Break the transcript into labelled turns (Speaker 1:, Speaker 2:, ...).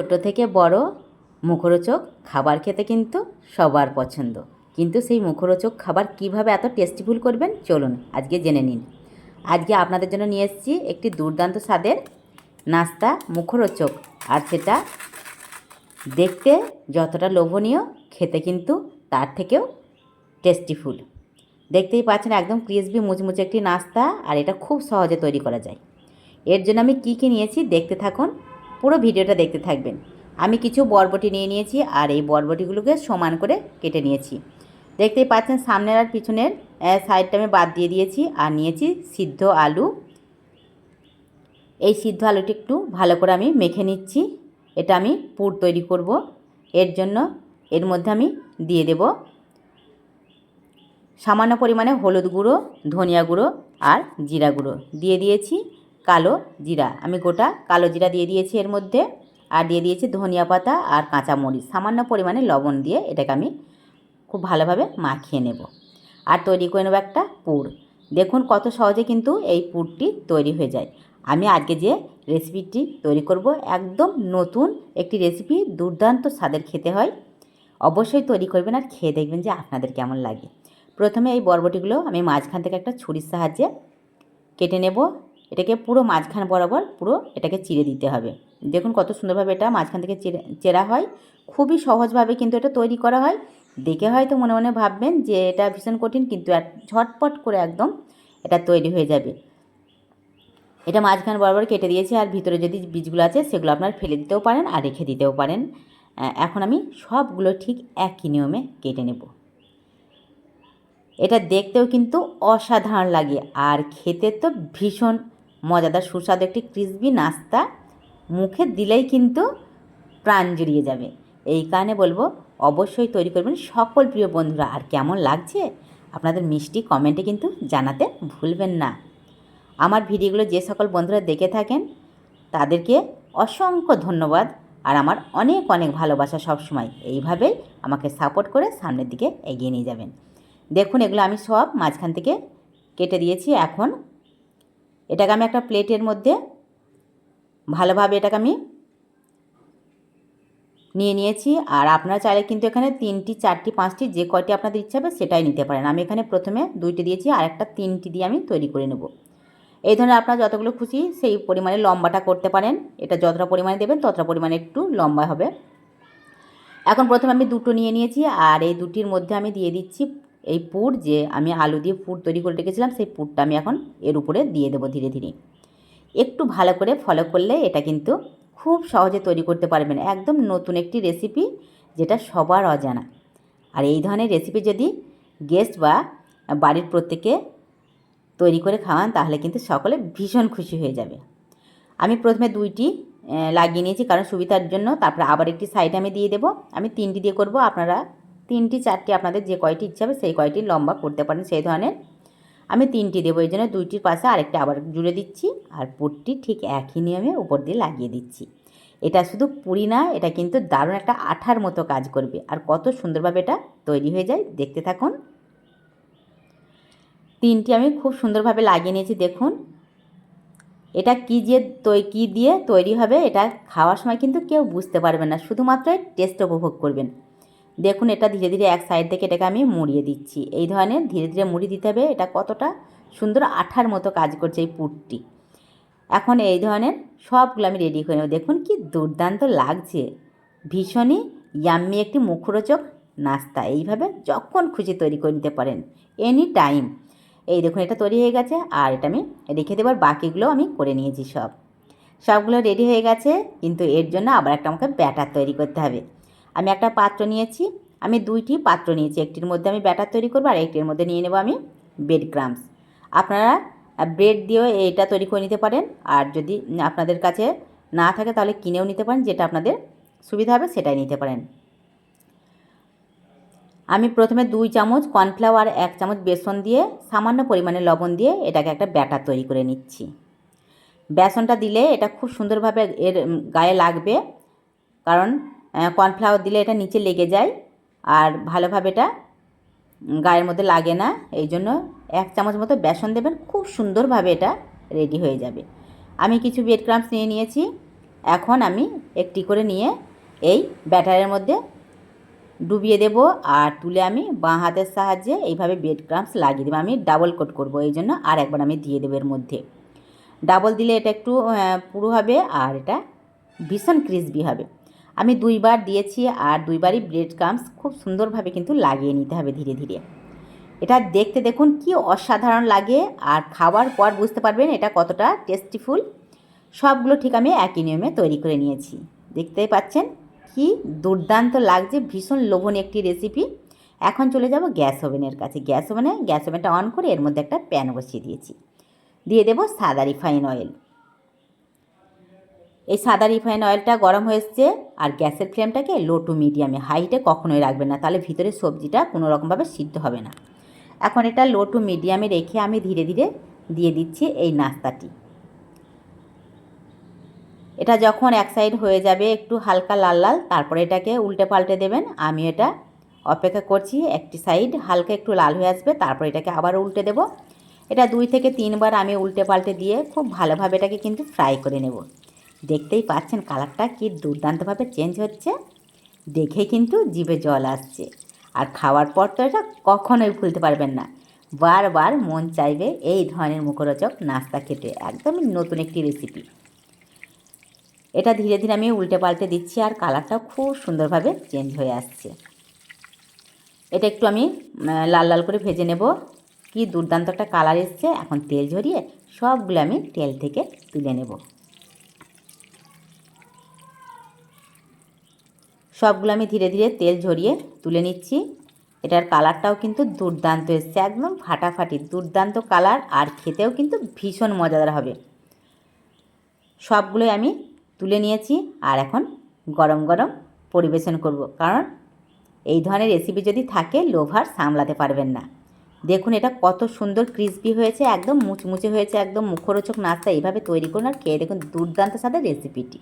Speaker 1: ছোট থেকে বড় মুখরোচক খাবার খেতে কিন্তু সবার পছন্দ। কিন্তু সেই মুখরোচক খাবার কীভাবে এত টেস্টিফুল করবেন? চলুন, আজকে জেনে নিন। আজকে আপনাদের জন্য নিয়ে এসেছি একটি দুর্দান্ত স্বাদের নাস্তা মুখরোচক। আর সেটা দেখতে যতটা লোভনীয়, খেতে কিন্তু তার থেকেও টেস্টিফুল দেখতেই পাচ্ছেন একদম ক্রিসপি মুচমুচে একটি নাস্তা, আর এটা খুব সহজে তৈরি করা যায়। এর জন্য আমি কী কী নিয়েছি দেখতে থাকুন। পুরো ভিডিওটা দেখতে থাকবেন। আমি কিছু বরবটি নিয়ে নিয়েছি আর এই বরবটিগুলোকে সমান করে কেটে নিয়েছি। দেখতেই পাচ্ছেন সামনের আর পিছনের সাইডটা আমি বাদ দিয়ে দিয়েছি আর নিয়েছি সিদ্ধ আলু। এই সিদ্ধ আলুটি একটু ভালো করে আমি মেখে নিচ্ছি। এটা আমি পুর তৈরি করব। এর জন্য এর মধ্যে আমি দিয়ে দেব সামান্য পরিমাণে হলুদ গুঁড়ো, ধনিয়া গুঁড়ো আর জিরা গুঁড়ো। দিয়ে দিয়েছি। কালো জিরা। আমি গোটা কালো জিরা দিয়ে দিয়েছি এর মধ্যে। আর দিয়ে দিয়েছি ধনিয়া পাতা আর কাঁচা মরিচ। সামান্য পরিমাণে লবণ দিয়ে এটাকে আমি খুব ভালোভাবে মাখিয়ে নেব। আর তৈরি করে নেব একটা পুর। দেখুন কত সহজে কিন্তু এই পুরটি তৈরি হয়ে যায়। আমি আজকে যে রেসিপিটি তৈরি করব, একদম নতুন একটি রেসিপি, দুর্দান্ত স্বাদের খেতে হয়। অবশ্যই তৈরি করবেন আর খেয়ে দেখবেন যে আপনাদের কেমন লাগে। প্রথমে এই বরবটিগুলো আমি মাঝখান থেকে একটা ছুরির সাহায্যে কেটে নেব। এটাকে পুরো মাঝখান বরাবর পুরো এটাকে চিড়ে দিতে হবে। দেখুন কত সুন্দরভাবে এটা মাঝখান থেকে চেরা চেরা হয়। খুবই সহজভাবে কিন্তু এটা তৈরি করা হয়। দেখে হয়তো মনে মনে ভাববেন যে এটা ভীষণ কঠিন, কিন্তু ঝটপট করে একদম এটা তৈরি হয়ে যাবে। এটা মাঝখান বরাবর কেটে দিয়েছি, আর ভিতরে যদি বীজগুলো আছে সেগুলো আপনার ফেলে দিতেও পারেন আর রেখে দিতেও পারেন। এখন আমি সবগুলো ঠিক একই নিয়মে কেটে নেব। এটা দেখতেও কিন্তু অসাধারণ লাগে, আর খেতে তো ভীষণ মজাদার সুস্বাদু একটি ক্রিসপি নাস্তা মুখে দিলেই কিন্তু প্রাণ জুড়িয়ে যাবে। এই কারণে বলব, অবশ্যই তৈরি করবেন সকল প্রিয় বন্ধুরা। আর কেমন লাগছে আপনাদের মিষ্টি কমেন্টে কিন্তু জানাতে ভুলবেন না। আমার ভিডিওগুলো যে সকল বন্ধুরা দেখে থাকেন, তাদেরকে অসংখ্য ধন্যবাদ। আর আমার অনেক অনেক ভালোবাসা সবসময়। এইভাবেই আমাকে সাপোর্ট করে সামনের দিকে এগিয়ে নিয়ে যাবেন। দেখুন, এগুলো আমি সব মাঝখান থেকে কেটে দিয়েছি। এখন এটাকে আমি একটা প্লেটের মধ্যে ভালোভাবে এটাকে আমি নিয়ে নিয়েছি। আর আপনারা চাইলে কিন্তু এখানে তিনটি, চারটি, পাঁচটি যে কয়টি আপনাদের ইচ্ছা হবে সেটাই নিতে পারেন। আমি এখানে প্রথমে দুইটি দিয়েছি, আর একটা তিনটি দিয়ে আমি তৈরি করে নেব। এই ধরনের আপনারা যতগুলো খুশি সেই পরিমাণে লম্বাটা করতে পারেন। এটা যতটা পরিমাণে দেবেন ততটা পরিমাণে একটু লম্বা হবে। এখন প্রথমে আমি দুটো নিয়ে নিয়েছি, আর এই দুটির মধ্যে আমি দিয়ে দিচ্ছি এই পুর যে আমি আলু দিয়ে পুর তৈরি করে রেখেছিলাম, সেই পুরটা আমি এখন এর উপরে দিয়ে দেবো ধীরে ধীরে। একটু ভালো করে ফলো করলে এটা কিন্তু খুব সহজে তৈরি করতে পারবেন। একদম নতুন একটি রেসিপি যেটা সবার অজানা। আর এই ধরনের রেসিপি যদি গেস্ট বা বাড়ির প্রত্যেকে তৈরি করে খাওয়ান, তাহলে কিন্তু সকলে ভীষণ খুশি হয়ে যাবে। আমি প্রথমে দুইটি লাগিয়ে নিয়েছি, কারণ সুবিধার জন্য। তারপরে আবার একটি সাইড আমি দিয়ে দেবো। আমি তিনটি দিয়ে করব, আপনারা তিনটি, চারটি আপনাদের যে কয়টি ইচ্ছা হবে সেই কয়টি লম্বা করতে পারেন সেই ধরনের। আমি তিনটি দেবো, এই জন্য দুইটির পাশে আরেকটা আবার জুড়ে দিচ্ছি আর পুরটি ঠিক একই নিয়মে উপর দিয়ে লাগিয়ে দিচ্ছি। এটা শুধু পুরি না, এটা কিন্তু দারুণ একটা আঠার মতো কাজ করবে আর কত সুন্দরভাবে এটা তৈরি হয়ে যায়, দেখতে থাকুন। তিনটি আমি খুব সুন্দরভাবে লাগিয়ে নিয়েছি, দেখুন। এটা কী যে তৈ, কী দিয়ে তৈরি হবে, এটা খাওয়ার সময় কিন্তু কেউ বুঝতে পারবে না, শুধুমাত্র টেস্ট উপভোগ করবেন। দেখুন, এটা ধীরে ধীরে এক সাইড থেকে এটাকে আমি মুড়িয়ে দিচ্ছি। এই ধরনের ধীরে ধীরে মুড়ি দিতে হবে। এটা কতটা সুন্দর আঠার মতো কাজ করছে এই পুরটি। এখন এই ধরনের সবগুলো আমি রেডি করে নেব। দেখুন কি দুর্দান্ত লাগছে। ভীষণই ইয়াম্মি একটি মুখরোচক নাস্তা। এইভাবে যখন খুশি তৈরি করে নিতে পারেন। এনি টাইম এই দেখুন, এটা তৈরি হয়ে গেছে। আর এটা আমি রেখে দেবার বাকিগুলো আমি করে নিয়েছি সব। সবগুলো রেডি হয়ে গেছে। কিন্তু এর জন্য আবার একটা আমাকে ব্যাটার তৈরি করতে হবে। আমি একটা পাত্র নিয়েছি, আমি দুইটি পাত্র নিয়েছি, একটির মধ্যে আমি ব্যাটার তৈরি করব আর একটির মধ্যে নিয়ে নেব আমি ব্রেড ক্রামস আপনারা ব্রেড দিয়েও এটা তৈরি করে নিতে পারেন, আর যদি আপনাদের কাছে না থাকে তাহলে কিনেও নিতে পারেন, যেটা আপনাদের সুবিধা হবে সেটাই নিতে পারেন। আমি প্রথমে দুই চামচ কর্নফ্লাওয়ার এক চামচ বেসন দিয়ে সামান্য পরিমাণে লবণ দিয়ে এটাকে একটা ব্যাটার তৈরি করে নিচ্ছি। বেসনটা দিলে এটা খুব সুন্দরভাবে এর, গায়ে লাগবে, কারণ কর্নফ্লাওয়ার দিলে এটা নিচে লেগে যায় আর ভালোভাবে এটা গায়ের মধ্যে লাগে না। এই জন্য এক চামচ মতো বেসন দেবেন, খুব সুন্দরভাবে এটা রেডি হয়ে যাবে। আমি কিছু ব্রেড ক্রামস নিয়ে নিয়েছি। এখন আমি একটি করে নিয়ে এই ব্যাটারের মধ্যে ডুবিয়ে দেব আর তুলে আমি বাঁ হাতের সাহায্যে এইভাবে বেড ক্রামস লাগিয়ে দেবো। আমি ডাবল কোট করব, এই জন্য আর একবার আমি দিয়ে দেবো এর মধ্যে। ডাবল দিলে এটা একটু পুরো হবে আর এটা ভীষণ ক্রিসপি হবে। আমি দুইবার দিয়েছি আর দুইবারই ব্রেড ক্রামস খুব সুন্দরভাবে কিন্তু লাগিয়ে নিতে হবে ধীরে ধীরে। এটা দেখতে দেখুন কি অসাধারণ লাগে আর খাওয়ার পর বুঝতে পারবেন এটা কতটা টেস্টিফুল। সবগুলো ঠিক আমি একই নিয়মে তৈরি করে নিয়েছি। দেখতেই পাচ্ছেন কি দুর্দান্ত লাগছে, ভীষণ লোভনীয় একটি রেসিপি এখন চলে যাব গ্যাস ওভেনের কাছে। গ্যাস ওভেনে, গ্যাস ওভেনটা অন করে এর মধ্যে একটা প্যান বসিয়ে দিয়েছি। দিয়ে দেবো সাদা রিফাইন অয়েল। এই সাদা রিফাইন অয়েলটা গরম হয়েছে আর গ্যাসের ফ্লেমটাকে লো টু মিডিয়ামে হাইটে কখনোই রাখবেন না, তাহলে ভিতরে সবজিটা কোনো রকমভাবে সিদ্ধ হবে না। এখন এটা লো টু মিডিয়ামে রেখে আমি ধীরে ধীরে দিয়ে দিচ্ছি এই নাস্তাটি। এটা যখন এক সাইড হয়ে যাবে একটু হালকা লাল লাল, তারপরে এটাকে উল্টে পাল্টে দেবেন। আমি এটা অপেক্ষা করছি, একটি সাইড হালকা একটু লাল হয়ে আসবে, তারপর এটাকে আবার উল্টে দেব। এটা দুই থেকে তিনবার আমি উল্টে পাল্টে দিয়ে খুব ভালোভাবে এটাকে কিন্তু ফ্রাই করে নেব। দেখতেই পাচ্ছেন কালারটা কি দুর্দান্তভাবে চেঞ্জ হচ্ছে। দেখে কিন্তু জিভে জল আসছে। আর খাওয়ার পর তো এটা কখনোই ভুলতে পারবেন না। বারবার মন চাইবে এই ধরনের মুখরোচক নাস্তা খেতে। একদমই নতুন একটি রেসিপি এটা ধীরে ধীরে আমি উল্টে পাল্টে দিচ্ছি আর কালারটাও খুব সুন্দরভাবে চেঞ্জ হয়ে আসছে। এটা একটু আমি লাল লাল করে ভেজে নেব। কি দুর্দান্ত একটা কালার এসছে। এখন তেল ঝরিয়ে সবগুলো আমি তেল থেকে তুলে নেব। সবগুলো আমি ধীরে ধীরে তেল ঝরিয়ে তুলে নিচ্ছি। এটার কালারটাও কিন্তু দুর্দান্ত এসছে, একদম ফাটাফাটি, দুর্দান্ত কালার আর খেতেও কিন্তু ভীষণ মজাদার হবে। সবগুলোই আমি তুলে নিয়েছি আর এখন গরম গরম পরিবেশন করব, কারণ এই ধরনের রেসিপি যদি থাকে, লোভার সামলাতে পারবেন না। দেখুন, এটা কত সুন্দর ক্রিসপি হয়েছে, একদম মুচমুচে হয়েছে, একদম মুখরোচক নাস্তা এইভাবে তৈরি করুন আর খেয়ে দেখুন দুর্দান্ত সাথে রেসিপিটি